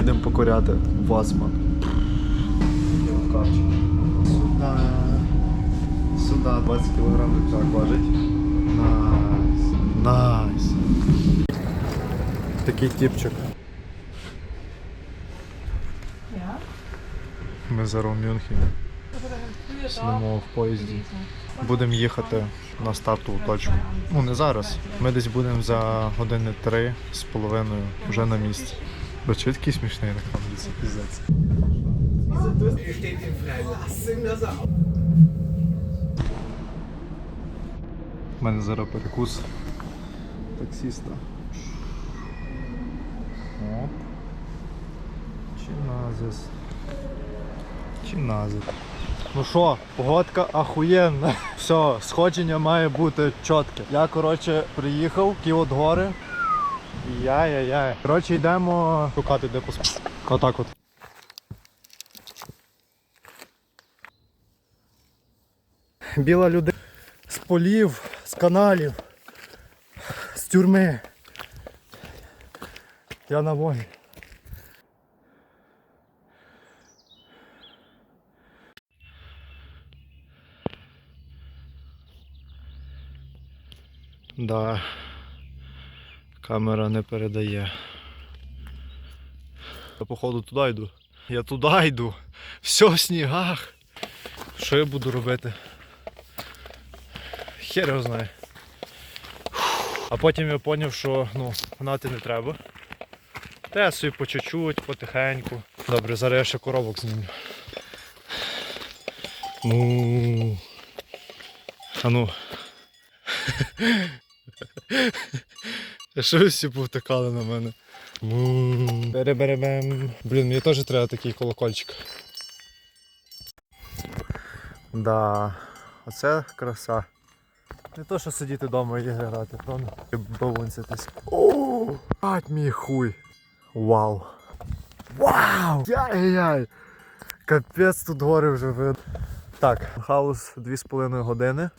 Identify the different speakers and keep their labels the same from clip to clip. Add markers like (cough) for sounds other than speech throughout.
Speaker 1: Йдемо покоряти Васман. Сюда. Сюда 20 кг рюкзак важить. Найс. Найс. Такий типчик. Ми зараз у Мюнхені. Сидимо в поїзді. Будемо їхати на стартову точку. Ну не зараз. Ми десь будемо за години три з половиною вже на місці. Бачу, такий смішний на камері, піздець. У мене зараз перекус таксіста. Оп. Чиназис. Чиназис. Ну що, погодка ахуєнна. (laughs) Все, сходження має бути чітке. Я, коротше, приїхав, ті от гори. Яй-яй-яй. Коротше, йдемо шукати де поспати. Отак от. Біла людина з полів, з каналів, з тюрми. Я на волі. Да, камера не передає. Я походу туди йду. Я туди йду. Все в снігах. Що я буду робити? Хер його знає. А потім я зрозумів, що ну, гнати не треба. Та я собі по чуть-чуть, потихеньку. Добре, зараз я ще коробок знімлю. Ну. А ну. А (laughs) Що ви всі повтикали на мене? Бере-бере-бем. Блін, мені теж треба такий колокольчик. Да, оце краса. Не то, що сидіти вдома і грати, правда? І бавунцятись. Ать мій хуй. Вау. Вау! Яй-яй! Капець тут гори вже видно. Так, хаус 2,5 години.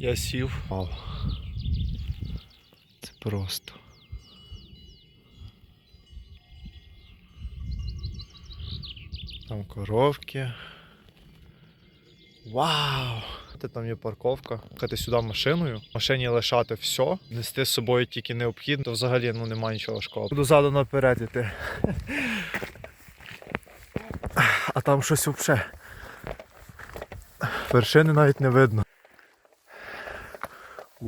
Speaker 1: Я сів. Вау. Це просто. Там коровки. Вау! Там є парковка. Їхати сюди машиною, в машині лишати все, нести з собою тільки необхідно, то взагалі ну, немає нічого важкого. Буду задом наперед іти. А там щось взагалі. Вершини навіть не видно.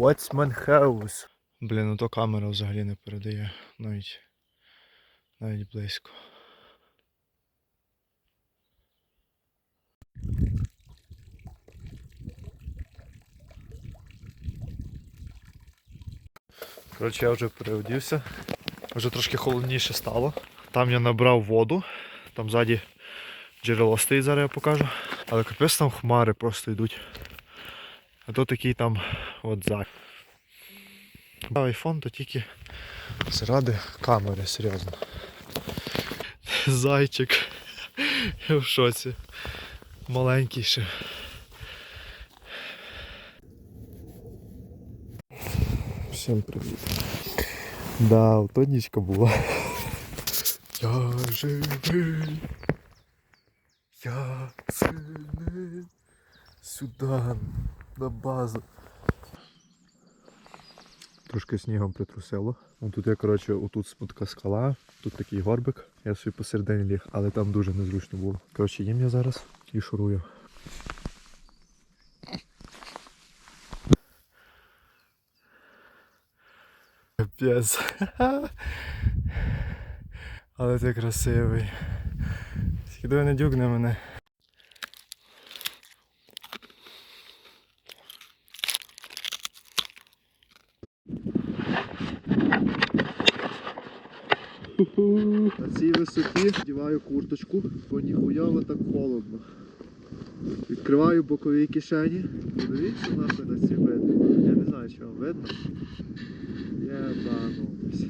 Speaker 1: Watchman House. Блін, ну то камера взагалі не передає навіть навіть близько. Коротше, я вже переодівся. Вже трошки холодніше стало. Там я набрав воду, там ззаді джерело стоїть, зараз я покажу. Але капець там хмари просто йдуть. А то такий там от зак. Айфон то тільки заради камери, серйозно. Зайчик. В шоці. Маленький ще. Всім привіт. Да, то нічка була. Я живий. Я сильний. Сюди, на базу. Трошки снігом притрусило. Тут я, коротше, отут така скала, тут такий горбик, я собі посередині ліг, але там дуже незручно було. Коротше, їм я зараз і шурую. Капець. (laughs) Але ти красивий. Давай не дюкне мене. На цій висоті вдіваю курточку, бо ніхуя але так холодно. Відкриваю бокові кишені. Подивіться нахуй на ці видно. Я не знаю, чи вам видно. Єбанусь.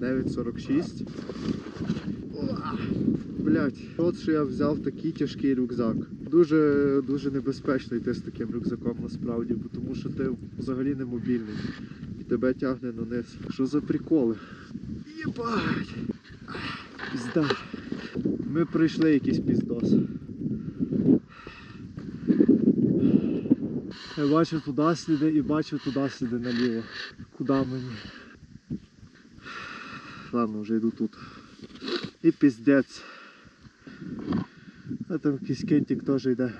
Speaker 1: 9,46. Блять, от що я взяв такий тяжкий рюкзак. Дуже дуже небезпечно йти з таким рюкзаком насправді, тому що ти взагалі не мобільний. Тебе тягне на низ. Що за приколи? Єбать! Пізда. Ми пройшли якийсь піздос. Я бачу туди сліди і бачу туди сліди наліво. Куди мені? Ладно, вже йду тут. І піздець. А там якийсь кентик теж йде.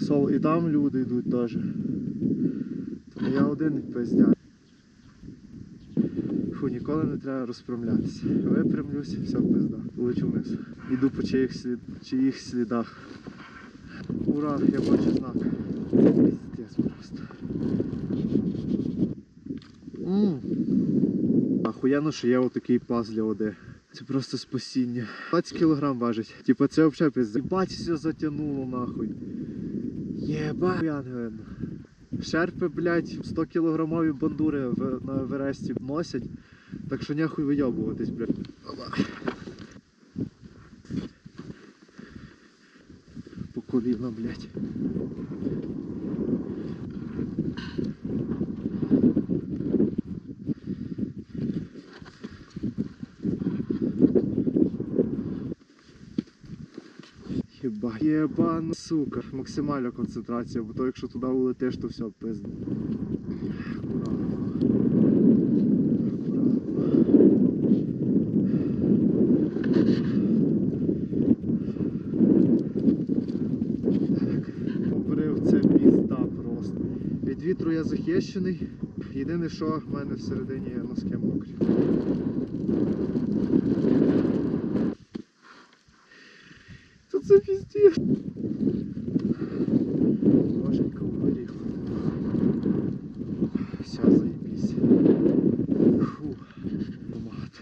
Speaker 1: Сол, і там люди йдуть теж. Тому я один пиздяк. Ніколи не треба розпрямлятися. Випрямлюся, все пизда. Лечу вниз. Іду по чиїх, слід... чиїх слідах. Ура, я бачу знак. Це піздець просто. Ахуєнно, що є отакий паз для води. Це просто спасіння. 20 кг важить. Типа це взагалі пиздець. Бать все затягнуло нахуй. Єба, видно. Шерпи, блядь, 100 кілограмові бандури в, на Евересті носять. Так що нехуй вийобуватись, блядь. По коліна, блядь. Єба, єбан, сука. Максимальна концентрація, бо то якщо туди улетиш, то все пизно. Акуратно. Акуратно. Так. Обрив це пізда просто. Від вітру я захищений. Єдине, що в мене всередині є носки мокрі. Тут це піздець. Боженька угорів. Все, заебись. Фу, багато.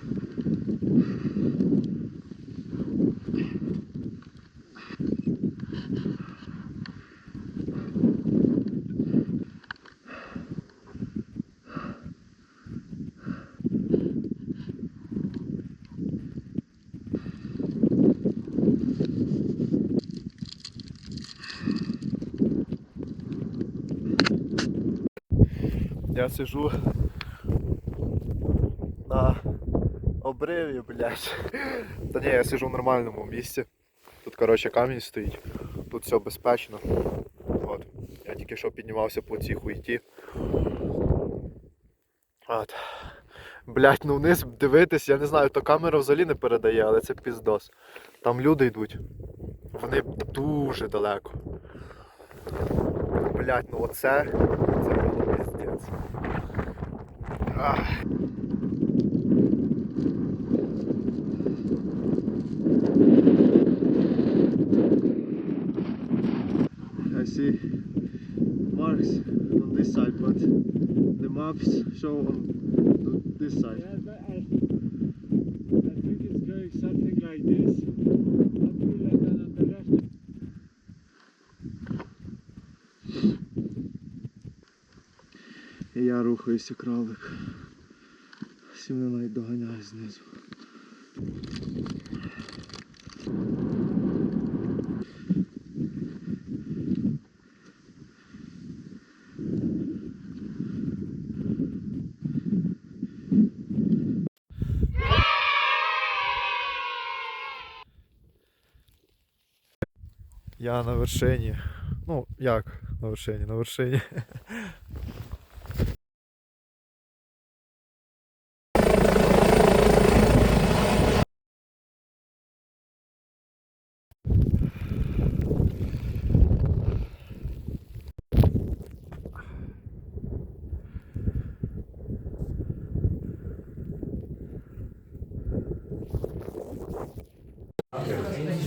Speaker 1: Я сижу на обриві, блядь. Та ні, я сижу в нормальному місці. Тут, коротше, камінь стоїть. Тут все безпечно. От. Я тільки що піднімався по цій хуйті. От. Блять, ну вниз дивитись, я не знаю, то камера взагалі не передає, але це піздос. Там люди йдуть. Вони дуже далеко. Блять, ну оце. I see marks on this side, but the maps show on this side.
Speaker 2: Yeah, but I, I think it's going something like this.
Speaker 1: І я рухаюся кролик. Всі мене навіть доганяє знизу. Я на вершині. Ну, як на вершині? На вершині. (laughs)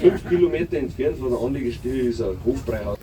Speaker 3: fünf Kilometer entfernt von der Anlegestelle ist ein Hofbräuhaus.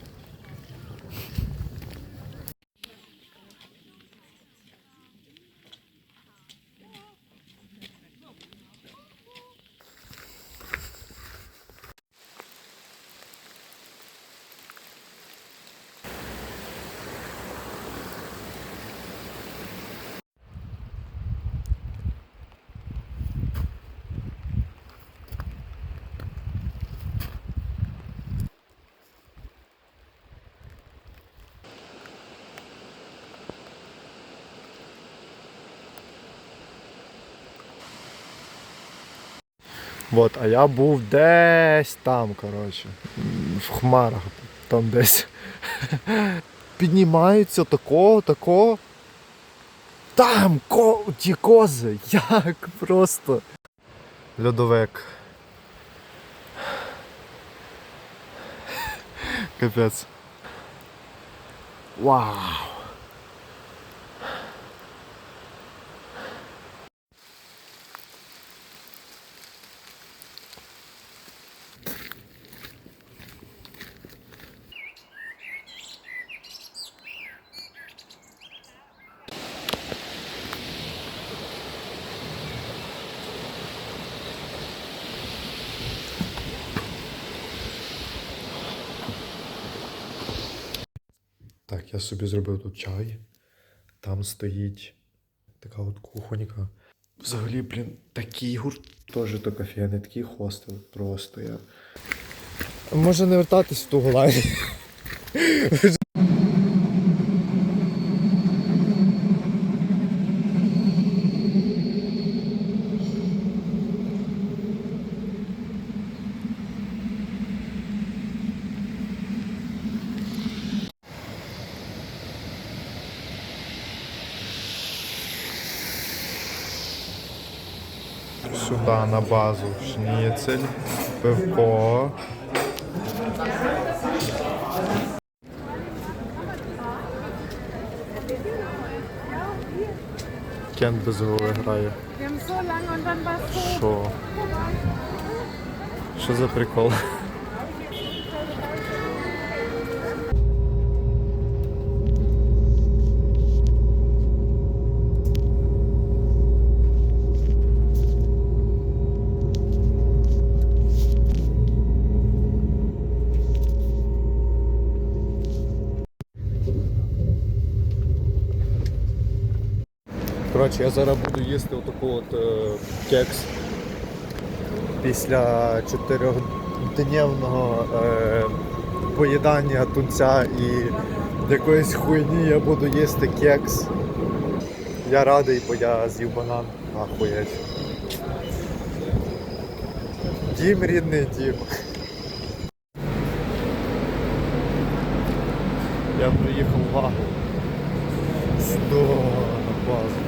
Speaker 1: Вот, а я був десь там, коротше, в хмарах, там десь. (laughs) Піднімаються тако, тако. Там ко... ті кози. (laughs) Як просто. Льодовик. (laughs) Капець. Вау. Я собі зробив тут чай. Там стоїть така от кухонька. Взагалі, блін, такий гурт теж то кафе, не такий хостел. Просто я. Може не вертатись в ту Голландію. (laughs) Сюди на базу шніцель, пивко. Кент без голови грає. Що? Що за прикол? Коротше, я зараз буду їсти отаку от е, кекс після чотирьохдневного е, поїдання тунця і якоїсь хуйні я буду їсти кекс. Я радий, бо я з'їв банан. Ахуєть. Дім рідний дім. Я приїхав в Вагу. Здорово, базу.